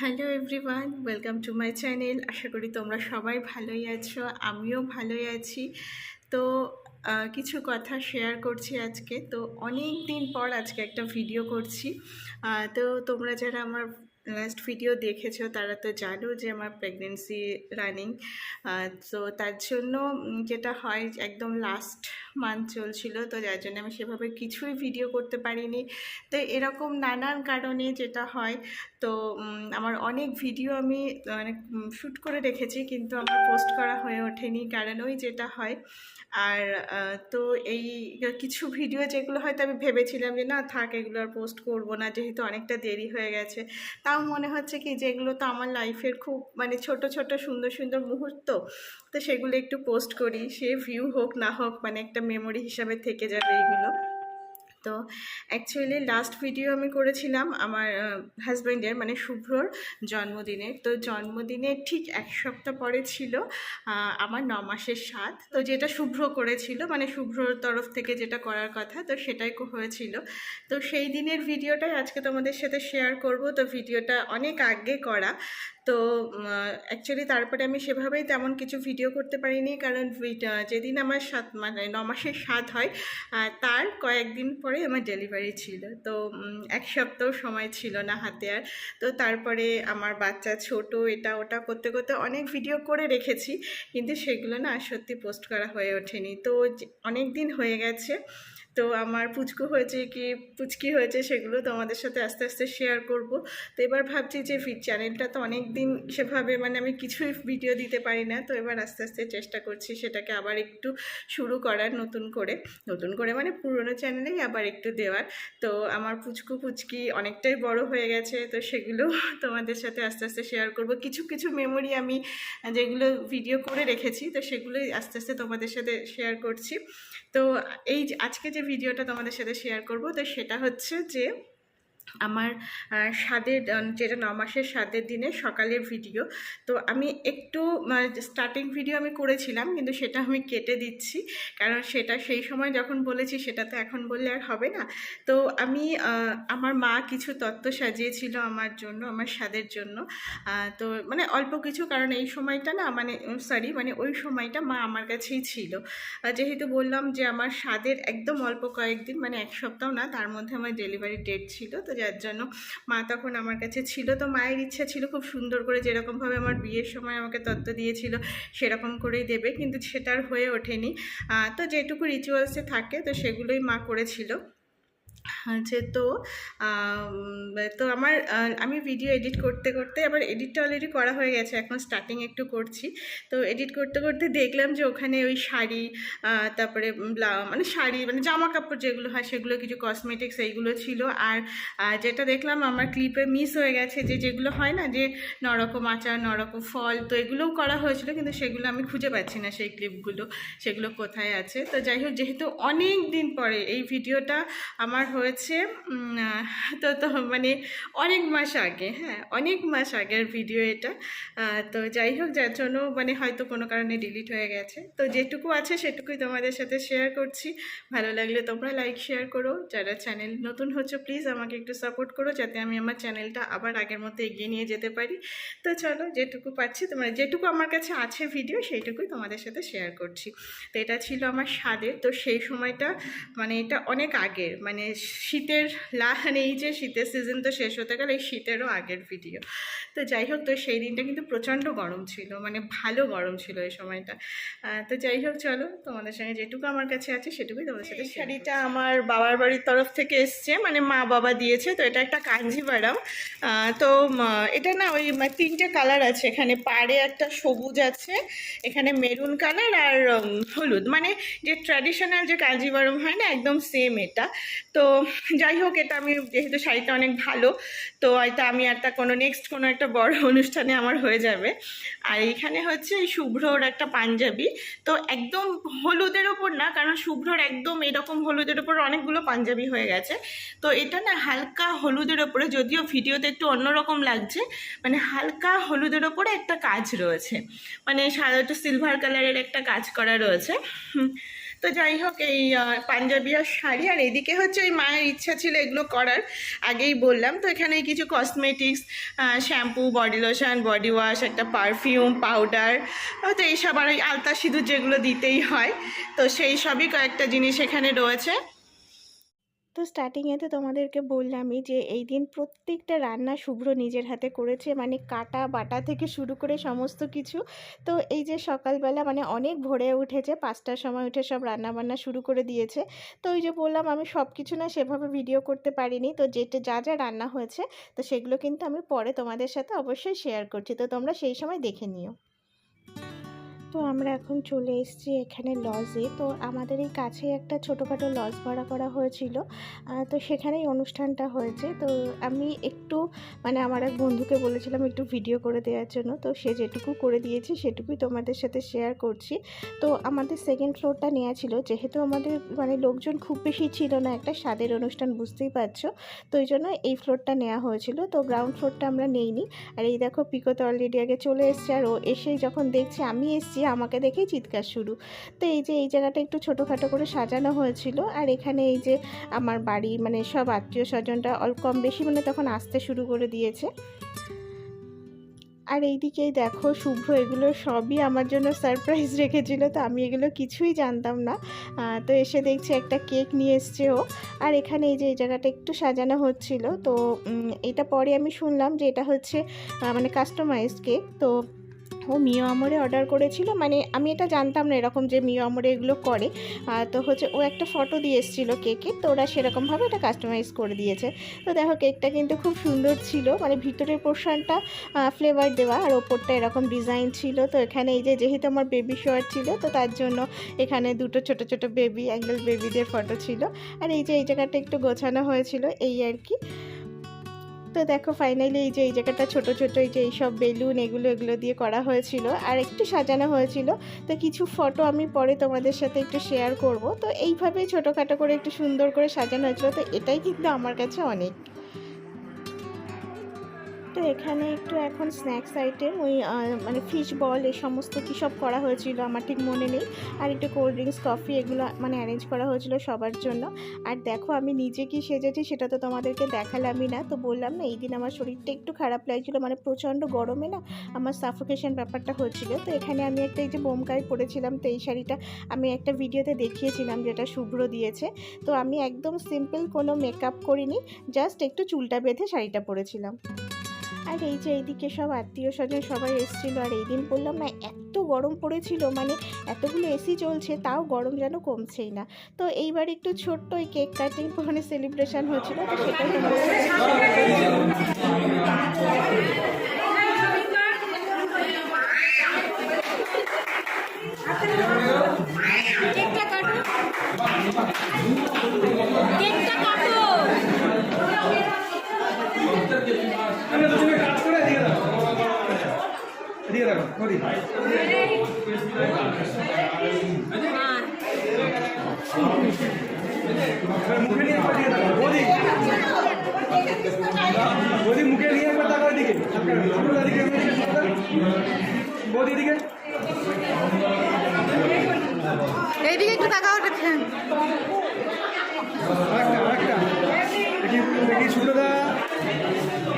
Hello everyone, welcome to my channel. আশা করি তোমরা সবাই ভালোই আছো, আমিও ভালোই আছি। তো কিছু কথা শেয়ার করছি আজকে। তো অনেক দিন পর আজকে একটা ভিডিও করছি। তো তোমরা যারা আমার লাস্ট ভিডিও দেখেছ, তারা তো জানো যে আমার প্রেগনেন্সি রানিং তো তার জন্য যেটা হয়, একদম লাস্ট মান্থ চলছিল, তো যার জন্য আমি সেভাবে কিছুই ভিডিও করতে পারিনি। তো এরকম নানান কারণে যেটা হয়, তো আমার অনেক ভিডিও আমি মানে শ্যুট করে রেখেছি কিন্তু আমার পোস্ট করা হয়ে ওঠেনি, কারণ ওই যেটা হয়, আর তো এই কিছু ভিডিও যেগুলো হয়তো আমি ভেবেছিলাম যে, না, থাক, এগুলো আর পোস্ট করব না, যেহেতু অনেকটা দেরি হয়ে গেছে। তাও মনে হচ্ছে কি যেগুলো তো আমার লাইফের খুব মানে ছোট ছোট, সুন্দর সুন্দর মুহূর্ত। তো সেগুলো একটু পোস্ট করি, সে ভিউ হোক না হোক মানে একটা মেমোরি হিসাবে থেকে যাবে এইগুলো তো অ্যাকচুয়ালি লাস্ট ভিডিও আমি করেছিলাম আমার হাজব্যান্ডের মানে শুভ্রর জন্মদিনে তো জন্মদিনে ঠিক এক সপ্তাহ পরে ছিল আমার ন মাসের স্বাদ। তো যেটা শুভ্র করেছিল মানে শুভ্রর তরফ থেকে যেটা করার কথা, তো সেটাই হয়েছিল। তো সেই দিনের ভিডিওটাই আজকে তোমাদের সাথে শেয়ার করব। তো ভিডিওটা অনেক আগে করা। তো অ্যাকচুয়ালি তারপরে আমি সেভাবেই তেমন কিছু ভিডিও করতে পারিনি। কারণ যেদিন আমার সাত মানে ন মাসের স্বাদ হয় তার কয়েকদিন পরে আমার ডেলিভারি ছিল। তো এক সপ্তাহ সময় ছিল না হাতে আর। তো তারপরে আমার বাচ্চা ছোট, এটা ওটা করতে করতে অনেক ভিডিও করে রেখেছি। কিন্তু সেগুলো না সত্যি পোস্ট করা হয়ে ওঠেনি। তো অনেক দিন হয়ে গেছে তো আমার পুচকু হয়েছে কি, পুচকি হয়েছে সেগুলো তোমাদের সাথে আস্তে আস্তে শেয়ার করব। তো এবার ভাবছি যে চ্যানেলটা তো অনেক দিন সেভাবে মানে আমি কিছুই ভিডিও দিতে পারি না, তো এবার আস্তে আস্তে চেষ্টা করছি সেটাকে আবার একটু শুরু করার নতুন করে। নতুন করে মানে পুরনো চ্যানেলেই আবার একটু দেওয়ার। তো আমার পুচকু পুচকি অনেকটাই বড় হয়ে গেছে, তো সেগুলো তোমাদের সাথে আস্তে আস্তে শেয়ার করব। কিছু কিছু মেমোরি আমি যেগুলো ভিডিও করে রেখেছি, তো সেগুলোই আস্তে আস্তে তোমাদের সাথে শেয়ার করছি। তো এই আজকে যে ভিডিওটা তোমাদের সাথে শেয়ার করব তো সেটা হচ্ছে যে আমার স্বাদের যেটা ন মাসের স্বাদের দিনে সকালের ভিডিও তো আমি একটু স্টার্টিং ভিডিও আমি করেছিলাম, কিন্তু সেটা আমি কেটে দিচ্ছি। কারণ সেটা সেই সময় যখন বলেছি, সেটা তো এখন বললে আর হবে না। তো আমি আমার মা কিছু তত্ত্ব সাজিয়েছিল আমার জন্য, আমার স্বাদের জন্য। তো মানে অল্প কিছু, কারণ এই সময়টা না মানে সরি মানে ওই সময়টা মা আমার কাছেই ছিল। যেহেতু বললাম যে আমার স্বাদের একদম অল্প কয়েকদিন মানে এক সপ্তাহ না, তার মধ্যে আমার ডেলিভারি ডেট ছিল, তো যার জন্য মা তখন আমার কাছে ছিল। তো মায়ের ইচ্ছা ছিল খুব সুন্দর করে যেরকমভাবে আমার বিয়ের সময় আমাকে তত্ত্ব দিয়েছিল, সেরকম করেই দেবে। কিন্তু সেটার হয়ে ওঠেনি। তো যেটুকু রিচুয়ালসে থাকে, তো সেগুলোই মা করেছিল। আছে তো তো আমার আমি ভিডিও এডিট করতে করতে আবার এডিটটা অলরেডি করা হয়ে গেছে, এখন স্টার্টিং একটু করছি। তো এডিট করতে করতে দেখলাম যে ওখানে ওই শাড়ি তারপরে মানে শাড়ি মানে জামা কাপড় যেগুলো হয় সেগুলো কিছু কসমেটিক্স এইগুলো ছিল। আর যেটা দেখলাম আমার ক্লিপে মিস হয়ে গেছে যে যেগুলো হয় না যে নরকম আচার, নরকম ফল, তো এগুলোও করা হয়েছিল কিন্তু সেগুলো আমি খুঁজে পাচ্ছি না সেই ক্লিপগুলো সেগুলো কোথায় আছে। তো যাই হোক, যেহেতু অনেক দিন পরে এই ভিডিওটা আমার হয়েছে তো তো মানে অনেক মাস আগে হ্যাঁ অনেক মাস আগের ভিডিও এটা। তো যাই হোক, যার জন্য মানে হয়তো কোনো কারণে ডিলিট হয়ে গেছে। তো যেটুকু আছে সেটুকুই তোমাদের সাথে শেয়ার করছি। ভালো লাগলে তোমরা লাইক শেয়ার করো। যারা চ্যানেল নতুন হচ্ছে প্লিজ আমাকে একটু সাপোর্ট করো যাতে আমি আমার চ্যানেলটা আবার আগের মতো এগিয়ে নিয়ে যেতে পারি। তো চলো, যেটুকু পাচ্ছি তোমার, যেটুকু আমার কাছে আছে ভিডিও সেইটুকুই তোমাদের সাথে শেয়ার করছি। তো এটা ছিল আমার স্বাদের। তো সেই সময়টা মানে এটা অনেক আগের মানে শীতের মানে এই যে শীতের সিজন তো শেষ হতে গেলে এই শীতেরও আগের ভিডিও তো যাই হোক তো সেই দিনটা কিন্তু প্রচণ্ড গরম ছিল মানে ভালো গরম ছিল এই সময়টা। তো যাই হোক চলো তোমাদের সঙ্গে যেটুকু আমার কাছে আছে সেটুকুই তোমাদের সাথে শাড়িটা আমার বাবার বাড়ির তরফ থেকে এসছে মানে মা বাবা দিয়েছে তো এটা একটা কাঞ্জিভারাম আহ, তো এটা না ওই মানে তিনটে কালার আছে এখানে পাড়ে একটা সবুজ আছে এখানে মেরুন কালার আর হলুদ। মানে যে ট্র্যাডিশনাল যে কাঞ্জিভারম হয় না একদম সেম এটা। তো যাই হোক, এটা আমি যেহেতু শাড়িটা অনেক ভালো, তো হয়তো আমি একটা কোনো নেক্সট কোনো একটা বড় অনুষ্ঠানে আমার হয়ে যাবে। আর এখানে হচ্ছে এই শুভ্রর একটা পাঞ্জাবি, তো একদম হলুদের ওপর না, কারণ শুভ্রর একদম এরকম হলুদের ওপর অনেকগুলো পাঞ্জাবি হয়ে গেছে। তো এটা না হালকা হলুদের ওপরে, যদিও ভিডিওতে একটু অন্যরকম লাগছে মানে হালকা হলুদের ওপরে একটা কাজ রয়েছে। মানে একটু সিলভার কালারের একটা কাজ করা রয়েছে। তো যাই হোক এই পাঞ্জাবি আর শাড়ি, আর এদিকে হচ্ছে ওই মায়ের ইচ্ছা ছিল এগুলো করার, আগেই বললাম। তো এখানে কিছু cosmetics shampoo body lotion body wash একটা পারফিউম পাউডার তো এইসব আর ওই আলতা সিঁদুর যেগুলো দিতেই হয়। তো সেই সবই কয়েকটা জিনিস এখানে রয়েছে। তো স্টার্টিংয়ে তো তোমাদেরকে বললামই যে এই দিন প্রত্যেকটা রান্না শুভ্র নিজের হাতে করেছে মানে কাটা বাটা থেকে শুরু করে সমস্ত কিছু। তো এই যে সকালবেলা মানে অনেক ভোরে উঠেছে, পাঁচটার সময় উঠে সব রান্না বান্না শুরু করে দিয়েছে। তো ওই যে বললাম আমি সব কিছু না সেভাবে ভিডিও করতে পারিনি। তো যেটা যা যা রান্না হয়েছে, তো সেগুলো কিন্তু আমি পরে তোমাদের সাথে অবশ্যই শেয়ার করছি। তো তোমরা সেই সময় দেখে নিও। তো আমরা এখন চলে এসেছি এখানে লজে তো আমাদের এই কাছে একটা ছোটোখাটো লজ ভাড়া করা হয়েছিল। তো সেখানেই অনুষ্ঠানটা হয়েছে। তো আমি একটু মানে আমার এক বন্ধুকে বলেছিলাম একটু ভিডিও করে দেওয়ার জন্য। তো সে যেটুকু করে দিয়েছে সেটুকুই তোমাদের সাথে শেয়ার করছি। তো আমাদের সেকেন্ড ফ্লোরটা নেওয়া ছিল। যেহেতু আমাদের মানে লোকজন খুব বেশি ছিল না একটা স্বাদের অনুষ্ঠান, বুঝতেই পারছ? তো ওই জন্য এই ফ্লোরটা নেওয়া হয়েছিল। তো গ্রাউন্ড ফ্লোরটা আমরা নেইনি। আর এই দেখো পিকো তো অলরেডি আগে চলে এসছে। আর ও এসে যখন দেখছে, আমি এসছি আমাকে দেখেই চিৎকার শুরু। তো এই যে, এই জায়গাটা একটু ছোটোখাটো করে সাজানো হয়েছিল। আর এখানে এই যে, আমার বাড়ি মানে সব আত্মীয় স্বজনরা কম বেশি মানে তখন আসতে শুরু করে দিয়েছে। আর এইদিকেই দেখো, শুভ্র এগুলো সবই আমার জন্য সারপ্রাইজ রেখেছিল। তো আমি এগুলো কিছুই জানতাম না। তো এসে দেখছি একটা কেক নিয়ে এসছে ও। আর এখানে এই যে, এই জায়গাটা একটু সাজানো হচ্ছিল। তো এটা পরে আমি শুনলাম যে এটা হচ্ছে মানে কাস্টমাইজড কেক তো ও মিও আমরে অর্ডার করেছিল। মানে আমি এটা জানতাম না এরকম যে মিও আমরে এগুলো করে। তো হচ্ছে ও একটা ফটো দিয়ে এসেছিল কেকে তো ওরা সেরকমভাবে এটা কাস্টমাইজ করে দিয়েছে। তো দেখো কেকটা কিন্তু খুব সুন্দর ছিল। মানে ভিতরের পোর্শনটা ফ্লেভার দেওয়া আর ওপরটা এরকম ডিজাইন ছিল। তো এখানে এই যে যেহেতু আমার বেবি শোয়ার ছিল, তো তার জন্য এখানে দুটো ছোট ছোট বেবি অ্যাঙ্গেল বেবিদের ফটো ছিল। আর এই যে এই জায়গাটা একটু গোছানো হয়েছিল, এই আর কি। তো দেখো ফাইনালি এই যে, এই জায়গাটা ছোট ছোট, এই যে এইসব বেলুন এগুলো এগুলো দিয়ে করা হয়েছিল। আর একটু সাজানো হয়েছিল। তো কিছু ফটো আমি পরে তোমাদের সাথে একটু শেয়ার করব। তো এইভাবেই ছোটোখাটো করে একটু সুন্দর করে সাজানো হয়েছিল। তো এটাই কিন্তু আমার কাছে অনেক। তো এখানে একটু এখন স্ন্যাক্স আইটেম ওই মানে ফিশ বল এই সমস্ত কী সব করা হয়েছিল আমার ঠিক মনে নেই। আর একটু কোল্ড ড্রিঙ্কস কফি এগুলো মানে অ্যারেঞ্জ করা হয়েছিল সবার জন্য। আর দেখো আমি নিজে কি সেজেছি সেটা তো তোমাদেরকে দেখালামই না। তো বললাম না, এই দিন আমার শরীরটা একটু খারাপ লাগছিল মানে প্রচণ্ড গরমে না আমার সাফোকেশন ব্যাপারটা হচ্ছিল তো এখানে আমি একটা এই যে বোমকাই পরেছিলাম, তো এই শাড়িটা আমি একটা ভিডিওতে দেখিয়েছিলাম যেটা শুভ্র দিয়েছে। তো আমি একদম সিম্পল কোনো মেকআপ করিনি জাস্ট একটু চুলটা বেঁধে শাড়িটা পরেছিলাম। আর এই যে এইদিকে সব আত্মীয় স্বজন সবাই এসেছিল, আর এই দিন বললাম না এত গরম পড়েছিল মানে এতগুলো এসি চলছে, তাও গরম যেন কমছেই না। তো এইবার একটু ছোট্ট ওই কেক কাটিং ওখানে সেলিব্রেশন হয়েছিল তো সেটাই এদিকে দেখো করি মুখে নিয়ে একবার দিকে দেখো বৌদি বৌদি মুখে নিয়ে একবার এদিকে দিকে বৌদি এদিকে এইদিকে একটু তাকাও দেখেন। আরেকটা আরেকটা দেখি দেখি সুব্রতা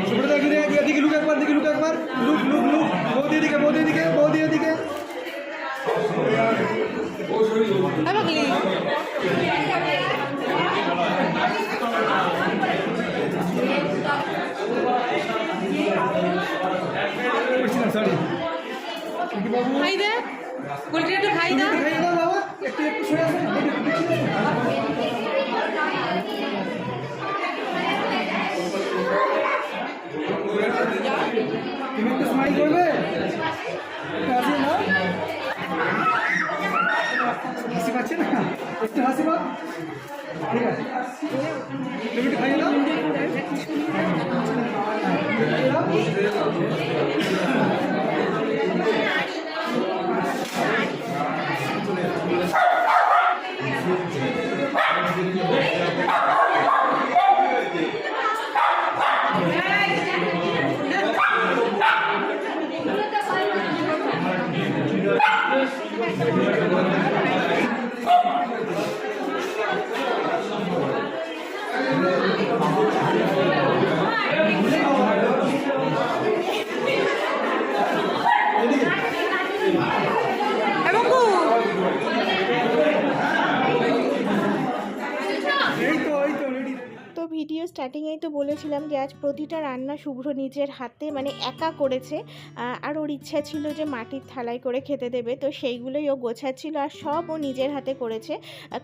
সুব্রতা এদিকে এদিকে লুক একবার দিকে লুক একবার। Look look look. বৌদি এদিকে বৌদি এদিকে বৌদি এদিকে। সরি খাই দে গোলটি একটু খাই দে খাইয়ে দাও বাবা একটু একটু সরে স্মাইল করবে? হাসি না? হাসি পাচ্ছে না? একটু হাসি পা ঠিক আছে। তুমি খাইয়ে দাও। খাইয়ে দাও। স্টার্টিংয়েই তো বলেছিলাম যে, আজ প্রতিটা রান্না শুভ্র নিজের হাতে মানে একা করেছে। আর ওর ইচ্ছা ছিল যে, মাটির থালায় করে খেতে দেবে। তো সেইগুলোই ও গোছাচ্ছিল আর সব ও নিজের হাতে করেছে।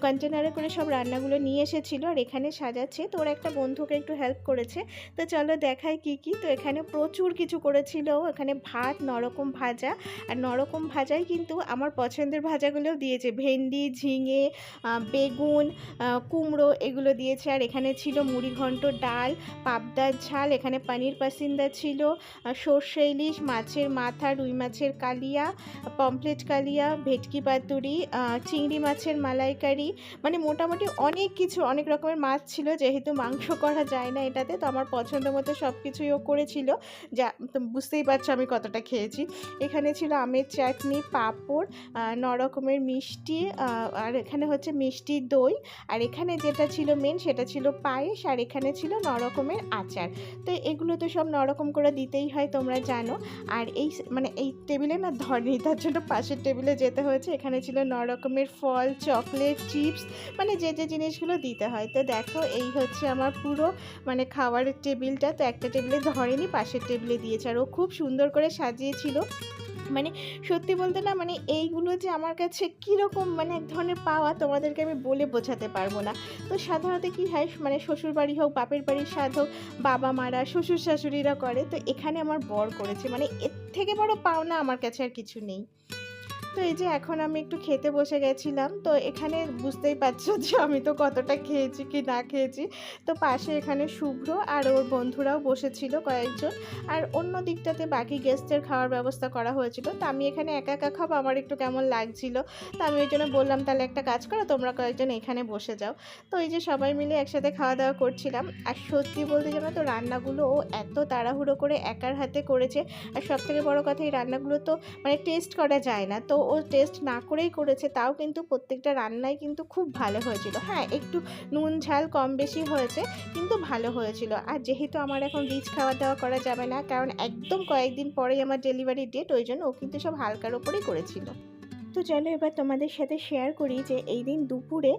কন্টেনারে করে সব রান্নাগুলো নিয়ে এসেছিল আর এখানে সাজাচ্ছে। তো ওর একটা বন্ধুকে একটু হেল্প করেছে। তো চলো দেখায় কি কি। তো এখানে প্রচুর কিছু করেছিল। এখানে ভাত, নরকম ভাজা। আর নরকম ভাজাই কিন্তু আমার পছন্দের ভাজাগুলোও দিয়েছে। ভেন্ডি, ঝিঙে বেগুন কুমড়ো এগুলো দিয়েছে। আর এখানে ছিল মুড়ি ঘন্ট ডাল পাবদার ঝাল এখানে পানির পাসিন্দা ছিল সর্ষে ইলিশ মাছের মাথা রুই মাছের কালিয়া পমপ্লেট কালিয়া ভেটকি পাতুরি চিংড়ি মাছের মালাইকারি মানে মোটামুটি অনেক কিছু অনেক রকমের মাছ ছিল যেহেতু মাংস করা যায় না এটাতে তো আমার পছন্দ মতো সব কিছুই ও করেছিল। যা বুঝতেই পারছ আমি কতটা খেয়েছি। এখানে ছিল আমের চাটনি পাঁপড় আহ, ন রকমের মিষ্টি আর এখানে হচ্ছে মিষ্টি দই আর এখানে যেটা ছিল মেন সেটা ছিল পায়েস আর এখানে ছিল ন রকমের আচার। তো এগুলো তো সব নরকম করে দিতেই হয় তোমরা জানো। আর এই মানে এই টেবিলে না ধরেনি তার জন্য পাশের টেবিলে যেতে হয়েছে। এখানে ছিল ন রকমের ফল, চকলেট, চিপস মানে যে যে জিনিসগুলো দিতে হয়। তো দেখো, এই হচ্ছে আমার পুরো মানে খাওয়ারের টেবিলটা। তো একটা টেবিলে ধরেনি, পাশের টেবিলে দিয়েছে। আর ও খুব সুন্দর করে সাজিয়েছিল। মানে সত্যি বলতে না মানে এইগুলো যে আমার কাছে কীরকম মানে এক ধরনের পাওয়া তোমাদেরকে আমি বলে বোঝাতে পারব না। তো সাধারণত কী হয় মানে শ্বশুরবাড়ি হোক, বাপের বাড়ির স্বাদ হোক, বাবা মারা, শ্বশুর শাশুড়িরা করে, তো এখানে আমার বর করেছে। মানে এর থেকে বড় পাওনা আমার কাছে আর কিছু নেই। তো এই যে এখন আমি একটু খেতে বসে গেছিলাম, তো এখানে বুঝতেই পারছ যে আমি তো কতটা খেয়েছি কি না খেয়েছি। তো পাশে এখানে শুভ্র আর ওর বন্ধুরাও বসেছিল কয়েকজন। আর অন্য দিকটাতে বাকি গেস্টের খাওয়ার ব্যবস্থা করা হয়েছিল। তো আমি এখানে একা একা খাব, আমার একটু কেমন লাগছিল। তো আমি ওই জন্য বললাম, তাহলে একটা কাজ করো, তোমরা কয়েকজন এখানে বসে যাও। তো এই যে সবাই মিলে একসাথে খাওয়া দাওয়া করছিলাম। আর সত্যি বলতে জানো তো, রান্নাগুলো ও এত তাড়াহুড়ো করে একার হাতে করেছে। আর সব থেকে বড়ো কথা, এই রান্নাগুলো তো মানে টেস্ট করা যায় না। তো ও টেস্ট না করেই করেছে, তাও কিন্তু প্রত্যেকটা রান্নাই কিন্তু খুব ভালো হয়েছিল। হ্যাঁ একটু নুন, ঝাল কম বেশি হয়েছে, কিন্তু ভালো হয়েছিল। আর যেহেতু আমার এখন রিচ খাওয়া দাওয়া করা যাবে না, কারণ একদম কয়েকদিন পরেই আমার ডেলিভারি ডেট ওই জন্য ও কিন্তু সব হালকার ওপরেই করেছিল। তো চলো এবার তোমাদের সাথে শেয়ার করি যে এই দিন দুপুরে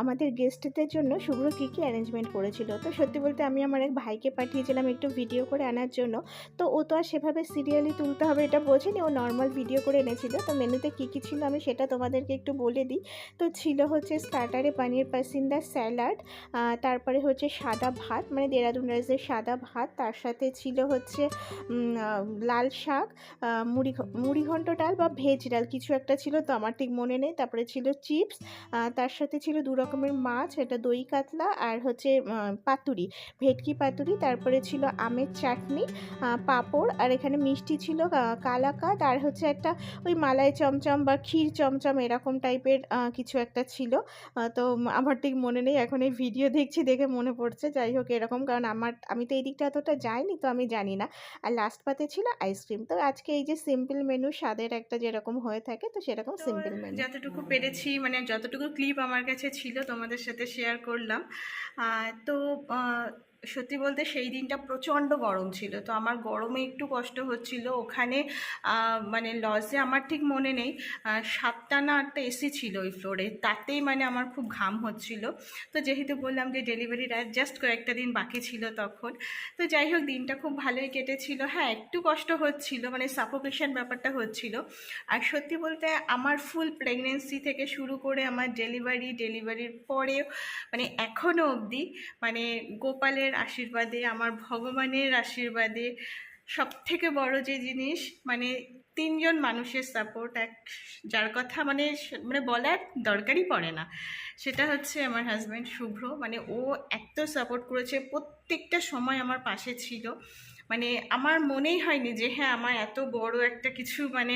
আমাদের গেস্টদের জন্য শুভ্র কী কী অ্যারেঞ্জমেন্ট করেছিল। তো সত্যি বলতে আমি আমার এক ভাইকে পাঠিয়েছিলাম একটু ভিডিও করে আনার জন্য। তো ও তো আর সেভাবে সিরিয়ালি তুলতে হবে এটা বোঝেনি, ও নর্মাল ভিডিও করে এনেছিল। তো মেনুতে কী কী ছিল আমি সেটা তোমাদেরকে একটু বলে দিই। তো ছিল হচ্ছে স্টার্টারে পানির পাসিন্দা স্যালাড তারপরে হচ্ছে সাদা ভাত মানে দেরাদুন রাইসের সাদা ভাত, তার সাথে ছিল হচ্ছে লাল শাক মুড়ি ঘ- মুড়ি ঘন্ট ডাল বা ভেজ ডাল, কিছু একটা ছিল তো আমার ঠিক মনে নেই। তারপরে ছিল চিপস তার সাথে ছিল দু রকমের মাছ এটা দই কাতলা আর হচ্ছে পাতুরি ভেটকি পাতুরি। তারপরে ছিল আমের চাটনি পাঁপড় আর এখানে মিষ্টি ছিল আহ, কালাকাঁদ আর হচ্ছে একটা ওই মালাই চমচম বা ক্ষীর চমচম এরকম টাইপের কিছু একটা ছিল। তো আমার ঠিক মনে নেই এখন এই ভিডিও দেখছি দেখে মনে পড়ছে। যাই হোক এরকম কারণ আমার আমি তো এই দিকটা এতটা যাইনি তো আমি জানি না। আর লাস্ট পাতে ছিল আইসক্রিম তো আজকে এই যে সিম্পল মেনু স্বাদের একটা যেরকম হয়ে থাকে তো সেরকম সিম্পল মেনু। যতটুকু পেরেছি মানে যতটুকু ক্লিপ আমার কাছে ছিল তোমাদের সাথে শেয়ার করলাম। আহ, তো আহ, সত্যি বলতে সেই দিনটা প্রচণ্ড গরম ছিল। তো আমার গরমে একটু কষ্ট হচ্ছিল। ওখানে মানে লজে আমার ঠিক মনে নেই। সাতটা না আটটা এসি ছিল ওই ফ্লোরে তাতেই মানে আমার খুব ঘাম হচ্ছিল। তো যেহেতু বললাম যে ডেলিভারির আর জাস্ট কয়েকটা দিন বাকি ছিল তখন। তো যাই হোক, দিনটা খুব ভালোই কেটেছিল। হ্যাঁ একটু কষ্ট হচ্ছিল মানে সাফোকেশন ব্যাপারটা হচ্ছিল। আর সত্যি বলতে আমার ফুল প্রেগনেন্সি থেকে শুরু করে আমার ডেলিভারি ডেলিভারির পরেও মানে এখনও অবধি মানে গোপালের আশীর্বাদে, আমার ভগবানের আশীর্বাদে সব থেকে বড় যে জিনিস মানে তিনজন মানুষের সাপোর্ট এক যার কথা মানে মানে বলার দরকারই পড়ে না। সেটা হচ্ছে আমার হাজব্যান্ড শুভ্র। মানে ও এত সাপোর্ট করেছে, প্রত্যেকটা সময় আমার পাশে ছিল। মানে আমার মনেই হয়নি যে হ্যাঁ আমার এত বড় একটা কিছু মানে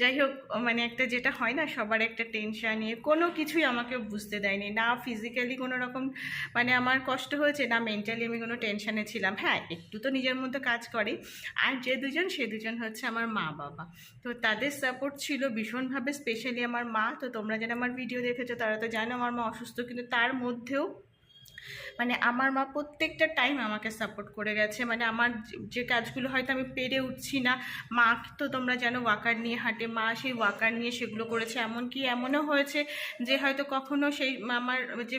যাই হোক মানে একটা যেটা হয় না, সবার একটা টেনশন নিয়ে কোনো কিছুই আমাকে বুঝতে দেয়নি। না ফিজিক্যালি কোনো রকম মানে আমার কষ্ট হয়েছে, না মেন্টালি আমি কোনো টেনশানে ছিলাম। হ্যাঁ একটু তো নিজের মধ্যে কাজ করে। আর যে দুজন, সে দুজন হচ্ছে আমার মা বাবা। তো তাদের সাপোর্ট ছিল ভীষণভাবে স্পেশালি আমার মা। তো তোমরা যারা আমার ভিডিও দেখেছ, তারা তো জানো আমার মা অসুস্থ, কিন্তু তার মধ্যেও মানে আমার মা প্রত্যেকটা টাইম আমাকে সাপোর্ট করে গেছে। মানে আমার যে- কাজগুলো হয়তো আমি পেরে উঠছি না, মা তো তোমরা জানো ওয়াকার নিয়ে হাঁটে, মা সেই ওয়াকার নিয়ে সেগুলো করেছে। এমনকি এমনও হয়েছে যে হয়তো কখনো সেই আমার যে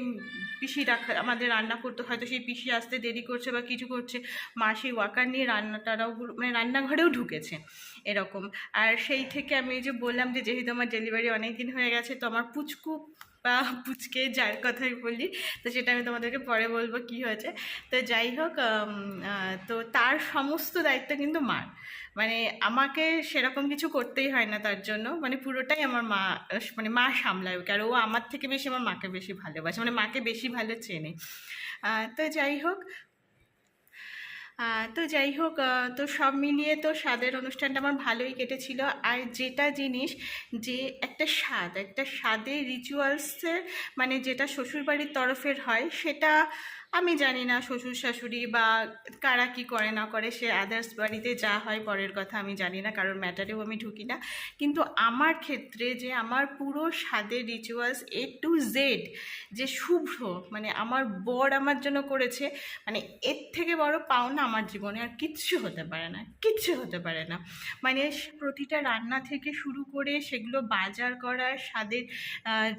পিসি রাখা, আমাদের রান্না করতে, হয়তো সেই পিসি আসতে দেরি করছে বা কিছু করছে, মা সেই ওয়াকার নিয়ে রান্নাটারাও মানে রান্নাঘরেও ঢুকেছে এরকম। আর সেই থেকে আমি যে বললাম যে, যেহেতু আমার ডেলিভারি অনেক দিন হয়ে গেছে, তো আমার পুচকু বা পুচকে যার কথাই বলি, তো সেটা আমি তোমাদেরকে পরে বলব কি হয়েছে। তো যাই হোক তো তার সমস্ত দায়িত্ব কিন্তু মার। মানে আমাকে সেরকম কিছু করতেই হয় না তার জন্য। মানে পুরোটাই আমার মা মানে মা সামলায় ওকে। আর ও আমার থেকে বেশি, আমার মাকে বেশি ভালোবাসে। মানে মাকে বেশি ভালো চেনে। তো যাই হোক তো যাই হোক তো সব মিলিয়ে তো স্বাদের অনুষ্ঠানটা আমার ভালোই কেটেছিল। আর যেটা জিনিস যে একটা স্বাদ, একটা স্বাদের রিচুয়ালসের মানে যেটা শ্বশুরবাড়ির তরফের হয়, সেটা আমি জানি না শ্বশুর শাশুড়ি বা কারা কি করে না করে, সে আদার্স বাড়িতে যা হয় পরের কথা আমি জানি না, কারোর ম্যাটারেও আমি ঢুকি না। কিন্তু আমার ক্ষেত্রে যে আমার পুরো স্বাদের রিচুয়ালস এ টু জেড যে শুভ্র মানে আমার বর আমার জন্য করেছে মানে এর থেকে বড় পাওনা আমার জীবনে আর কিচ্ছু হতে পারে না, কিচ্ছু হতে পারে না। মানে প্রতিটা রান্না থেকে শুরু করে সেগুলো বাজার করার, স্বাদের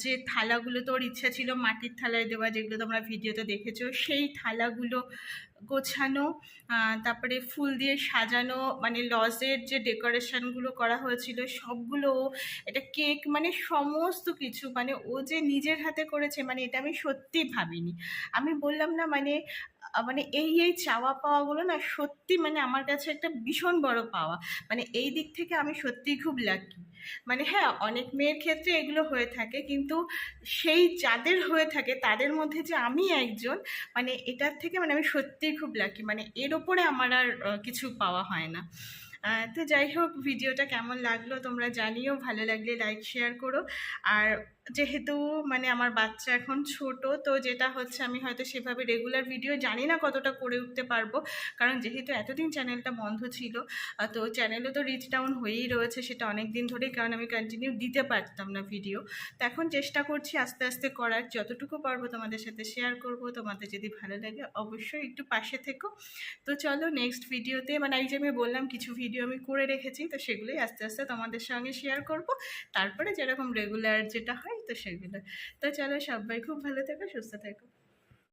যে থালাগুলো তোর ইচ্ছা ছিল, মাটির থালায় দেওয়া, যেগুলো তোমরা ভিডিওতে দেখেছ সেই থালাগুলো গোছানো তারপরে ফুল দিয়ে সাজানো মানে লজের যে ডেকোরেশনগুলো করা হয়েছিল, সবগুলো এটা কেক মানে সমস্ত কিছু মানে ও যে নিজের হাতে করেছে মানে এটা আমি সত্যি ভাবিনি। আমি বললাম না মানে মানে এই এই চাওয়া পাওয়াগুলো না সত্যি মানে আমার কাছে একটা ভীষণ বড় পাওয়া। মানে এই দিক থেকে আমি সত্যিই খুব লাকি মানে হ্যাঁ অনেক মেয়ের ক্ষেত্রে এগুলো হয়ে থাকে কিন্তু সেই যাদের হয়ে থাকে তাদের মধ্যে যে আমি একজন মানে এটার থেকে মানে আমি সত্যিই খুব লাকি মানে এর ওপরে আমার আর কিছু পাওয়া হয় না। তো যাই হোক, ভিডিওটা কেমন লাগল তোমরা জানিও। ভালো লাগলে লাইক শেয়ার করো। আর যেহেতু মানে আমার বাচ্চা এখন ছোট, তো যেটা হচ্ছে আমি হয়তো সেভাবে রেগুলার ভিডিও জানি না কতটা করে উঠতে পারব। কারণ যেহেতু এতদিন চ্যানেলটা বন্ধ ছিল তো চ্যানেলে তো রিচ ডাউন হয়েই রয়েছে সেটা অনেক দিন ধরেই, কারণ আমি কন্টিনিউ দিতে পারতাম না ভিডিও তো এখন চেষ্টা করছি আস্তে আস্তে করার। যতটুকু পারব তোমাদের সাথে শেয়ার করব। তোমাদের যদি ভালো লাগে অবশ্যই একটু পাশে থেকো। তো চলো নেক্সট ভিডিওতে মানে এই যে আমি বললাম কিছু ভিডিও আমি করে রেখেছি, তো সেগুলোই আস্তে আস্তে তোমাদের সঙ্গে শেয়ার করব। তারপরে যেরকম রেগুলার যেটা হয় তো সেগুলো। তো চলো সবাই খুব ভালো থেকো সুস্থ থেকো।